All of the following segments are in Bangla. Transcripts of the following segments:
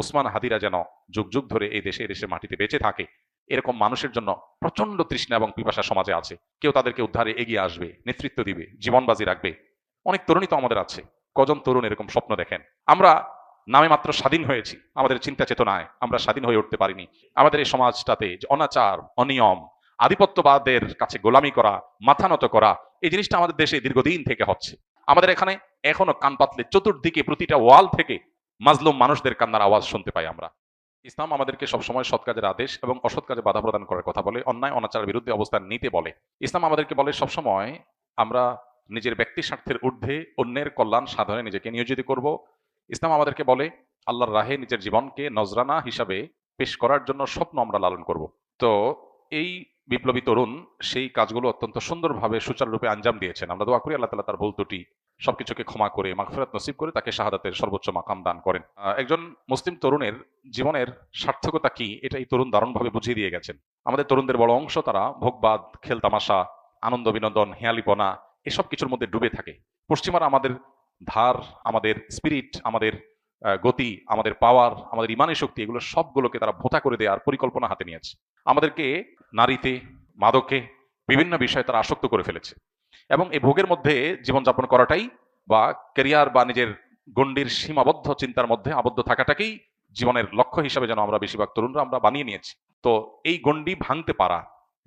ওসমান হাদিরা যেন যুগ যুগ ধরে এই দেশে, এই মাটিতে বেঁচে থাকে, এরকম মানুষের জন্য প্রচণ্ড তৃষ্ণা এবং পিপাসা সমাজে আছে। কেউ তাদেরকে উদ্ধারে এগিয়ে আসবে, নেতৃত্ব দিবে, জীবনবাজি রাখবে। অনেক তরুণী তো আমাদের আছে, কজন তরুণ এরকম স্বপ্ন দেখেন। আমরা নামে মাত্র স্বাধীন হয়েছি, আমাদের চিন্তা চেতনায় আমরা স্বাধীন হয়ে উঠতে পারিনি। আমাদের এই সমাজটাতে যে অনাচার, অনিয়ম, আধিপত্যবাদের কাছে গোলামি করা, মাথা নত করা, এই জিনিসটা আমাদের দেশে দীর্ঘদিন থেকে হচ্ছে। আমাদের এখানে এখনও কান পাতলে চতুর্দিকে প্রতিটা ওয়াল থেকে মাজলুম মানুষদের কান্নার আওয়াজ শুনতে পাই আমরা। ইসলাম আমাদেরকে সবসময় সৎ কাজের আদেশ এবং অসৎ কাজে বাধা প্রদান করার কথা বলে, অন্যায়, অনাচারের বিরুদ্ধে অবস্থান নিতে বলে। ইসলাম আমাদেরকে বলে, সবসময় আমরা নিজের ব্যক্তি স্বার্থের ঊর্ধ্বে অন্যের কল্যাণ সাধনে নিজেকে নিয়োজিত করব। ইসলাম আমাদেরকে বলে, আল্লাহর রাহে নিজের জীবনকে নজরানা হিসাবে পেশ করার জন্য স্বপ্ন আমরা লালন করব। তো এই বিপ্লবী তরুণ সেই কাজগুলো অত্যন্ত সুন্দরভাবে সুচারুরূপে আঞ্জাম দিয়েছেন। আমরা দোয়া করি আল্লাহ তালা তার ভুল ত্রুটি সবকিছুকে ক্ষমা করে, মাগফিরাত নসিব করে তাকে শাহাদাতের সর্বোচ্চ মাকাম দান করেন। একজন মুসলিম তরুণের জীবনের সার্থকতা কি? এটা এই তরুণ দারুণভাবে বুঝিয়ে দিয়ে গেছেন। আমাদের তরুণদের বড় অংশ তারা ভোগবাদ, খেলতামাশা, আনন্দ বিনোদন, হেয়ালিপনা এসব কিছুর মধ্যে ডুবে থাকে। পশ্চিমারা আমাদের ধার, আমাদের স্পিরিট আমাদের গতি, আমাদের পাওয়ার আমাদের ইমানি শক্তি, এগুলো সবগুলোকে তারা ভোতা করে দেওয়ার পরিকল্পনা হাতে নিয়েছে। আমাদেরকে নারীতে, মাদকে বিভিন্ন বিষয়ে তারা আসক্ত করে ফেলেছে। এবং এই ভোগের মধ্যে জীবনযাপন করাটাই বা ক্যারিয়ার বা নিজের গণ্ডির সীমাবদ্ধ চিন্তার মধ্যে আবদ্ধ থাকাটাকেই জীবনের লক্ষ্য হিসাবে যেন আমরা বেশিরভাগ তরুণরা আমরা বানিয়ে নিয়েছি। তো এই গণ্ডি ভাঙতে পারা,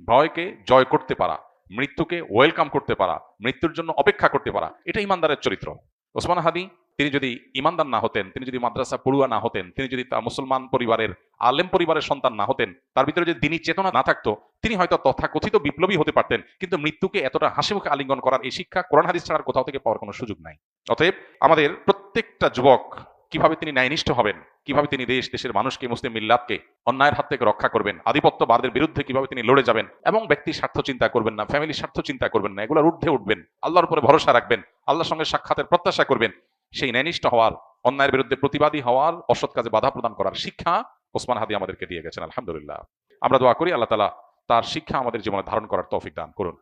ভয়কে জয় করতে পারা, মৃত্যুকে ওয়েলকাম করতে পারা, মৃত্যুর জন্য অপেক্ষা করতে পারা, এটা ইমানদারের চরিত্র। ওসমান হাদি তিনি যদি ইমানদার না হতেন, তিনি যদি মাদ্রাসা পড়ুয়া না হতেন, তিনি যদি তার মুসলমান পরিবারের, আলেম পরিবারের সন্তান না হতেন, তার ভিতরে যদি দিনী চেতনা না থাকতো, তিনি হয়তো তথাকথিত বিপ্লবী হতে পারতেন, কিন্তু মৃত্যুকে এতটা হাসি মুখে আলিঙ্গন করার এই শিক্ষা কোরআন হাদিস ছাড়ার কোথাও থেকে পাওয়ার কোনো সুযোগ নাই। অতএব আমাদের প্রত্যেকটা যুবক কীভাবে তিনি ন্যায়নিষ্ঠ হবেন, কীভাবে তিনি দেশ, দেশের মানুষকে, মুসলিম মিল্লাতকে অন্যায়ের হাত থেকে রক্ষা করবেন, আধিপত্যবাদের বিরুদ্ধে কীভাবে তিনি লড়ে যাবেন এবং ব্যক্তির স্বার্থ চিন্তা করবেন না, ফ্যামিলির স্বার্থ চিন্তা করবেন না, এগুলোর ঊর্ধ্বে উঠবেন, আল্লাহর উপরে ভরসা রাখবেন, আল্লাহর সঙ্গে সাক্ষাতের প্রত্যাশা করবেন সেই ন্যায়নিষ্ঠ হওয়ার অন্যায়ের বিরুদ্ধে প্রতিবাদী হওয়ার অসৎ কাজে বাধা প্রদান করার শিক্ষা ওসমান হাদি আমাদেরকে দিয়ে গেছেন, আলহামদুলিল্লাহ। আমরা দোয়া করি আল্লাহ তালা তার শিক্ষা আমাদের জীবনে ধারণ করার তৌফিক দান করুন।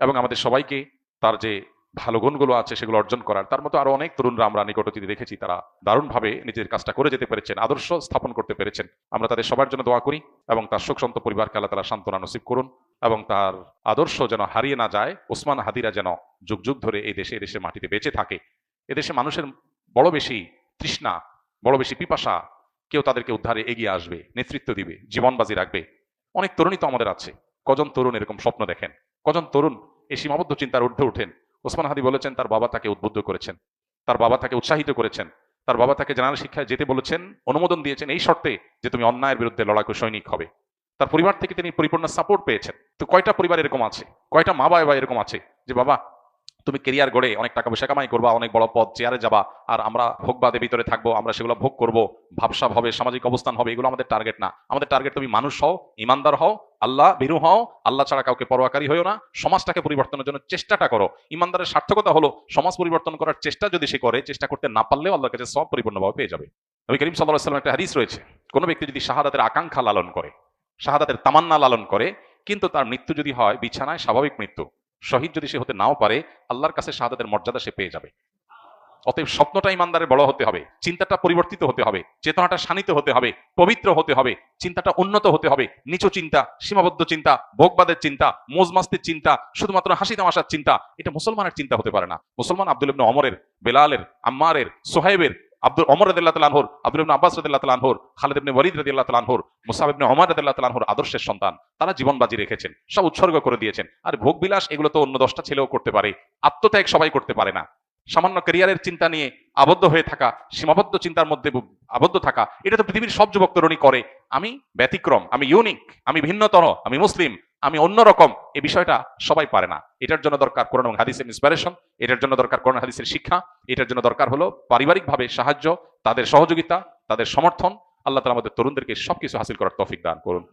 এবং আমাদের সবাইকে তার যে ভালো গুণগুলো আছে সেগুলো অর্জন করার, তার মতো আরও অনেক তরুণরা আমরা নিকটতীতে দেখেছি, তারা দারুণভাবে নিজের কাজটা করে যেতে পেরেছেন, আদর্শ স্থাপন করতে পেরেছেন। আমরা তাদের সবার জন্য দোয়া করি এবং তার শোকসন্ত পরিবারকে আল্লাহ তালা সান্ত্বনা নসিব করুন এবং তার আদর্শ যেন হারিয়ে না যায়, ওসমান হাদিরা যেন যুগ যুগ ধরে এই দেশে দেশের মাটিতে বেঁচে থাকে। এদেশে মানুষের বড় বেশি তৃষ্ণা, বড় বেশি পিপাসা, কেউ তাদেরকে উদ্ধারে এগিয়ে আসবে, নেতৃত্ব দিবে, জীবনবাজি রাখবে। অনেক তরুণী তো আমাদের আছে। কজন তরুণ এরকম স্বপ্ন দেখেন? কজন তরুণ এই সীমাবদ্ধ চিন্তার ঊর্ধ্বে উঠেন ওসমান হাদি বলেছেন, তার বাবা তাকে উদ্বুদ্ধ করেছেন। তার বাবা তাকে উৎসাহিত করেছেন। তার বাবা তাকে জেনারেল শিক্ষায় যেতে বলেছেন, অনুমোদন দিয়েছেন এই শর্তে যে তুমি অন্যায়ের বিরুদ্ধে লড়াকু সৈনিক হবে। তার পরিবার থেকে তিনি পরিপূর্ণ সাপোর্ট পেয়েছেন। তো কয়টা পরিবার এরকম আছে? কয়টা মা বাবা এরকম আছে? যে বাবা তুমি কেরিয়ার গড়ে অনেক টাকা পয়সা কামাই করবা, অনেক বড় পদ চেয়ারে যাবা, আর আমরা ভোগবাদের ভিতরে থাকব, আমরা সেগুলো ভোগ করব, ভাবসাব হবে, সামাজিক অবস্থান হবে, এগুলো আমাদের টার্গেট না। আমাদের টার্গেট তুমি মানুষ হও, ইমানদার হও, আল্লাহ ভীরু হও, আল্লাহ ছাড়া কাউকে পরোয়াকারী হও না, সমাজটাকে পরিবর্তনের জন্য চেষ্টাটা করো। ইমানদারের সার্থকতা হলো সমাজ পরিবর্তন করার চেষ্টা যদি সে করে, চেষ্টা করতে না পারলেও আল্লাহর কাছে সব পরিপূর্ণভাবে পেয়ে যাবে। নবী করিম সাল্লাহ সাল্লাম একটা হাদিস রয়েছে, কোনো ব্যক্তি যদি শাহাদাতের আকাঙ্ক্ষা লালন করে, শাহাদাতের তামান্না লালন করে, কিন্তু তার মৃত্যু যদি হয়, বিছানায় স্বাভাবিক মৃত্যু শহীদ যদি সে হতে নাও পারে, আল্লাহর কাছে শাহাদাতের মর্যাদা সে পেয়ে যাবে। অতএব স্বপ্নটা ইমানদারের বড় হতে হবে, চিন্তাটা পরিবর্তিত হতে হবে, চেতনাটা শানিত হতে হবে, পবিত্র হতে হবে, চিন্তাটা উন্নত হতে হবে, নিচু চিন্তা, সীমাবদ্ধ চিন্তা, ভোগবাদের চিন্তা, মোজমাস্তির চিন্তা, শুধুমাত্র হাসি তামাশার চিন্তা, এটা মুসলমানের চিন্তা হতে পারে না। মুসলমান আব্দুল ইবনে অমরের বেলালের, আম্মারের সোহেবের আব্দুল অমর রদিল্লাহ তালানহর আব্দুল ইবনে আব্বাস রদিল্লাহ তালানহর খালিদ ইবনে ওয়ালিদ রদিল্লাহ তালানহর মুসাব ইবনে অমর রদিল্লাহ তালানহর আদর্শের সন্তান। তারা জীবন বাজি রেখেছেন, সব উৎসর্গ করে দিয়েছেন। আর ভোগ বিলাস এগুলো তো অন্য দশটা ছেলেও করতে পারে, আত্মত্যাগ সবাই করতে পারে না। সামান্য ক্যারিয়ারের চিন্তা নিয়ে আবদ্ধ হয়ে থাকা, সীমাবদ্ধ চিন্তার মধ্যে আবদ্ধ থাকা, এটা তো পৃথিবীর সব যুবক তরুণী করে। আমি ব্যতিক্রম, আমি ইউনিক আমি ভিন্নতর, আমি মুসলিম আমি অন্যরকম এই বিষয়টা সবাই পারে না। এটার জন্য দরকার কোরআন এবং হাদিসের ইন্সপিরেশন এটার জন্য দরকার কোরআন হাদিসের শিক্ষা, এটার জন্য দরকার হলো পারিবারিকভাবে সাহায্য, তাদের সহযোগিতা, তাদের সমর্থন, আল্লাহ তালা আমাদের তরুণদেরকে সবকিছু হাসিল করার তৌফিক দান করুন।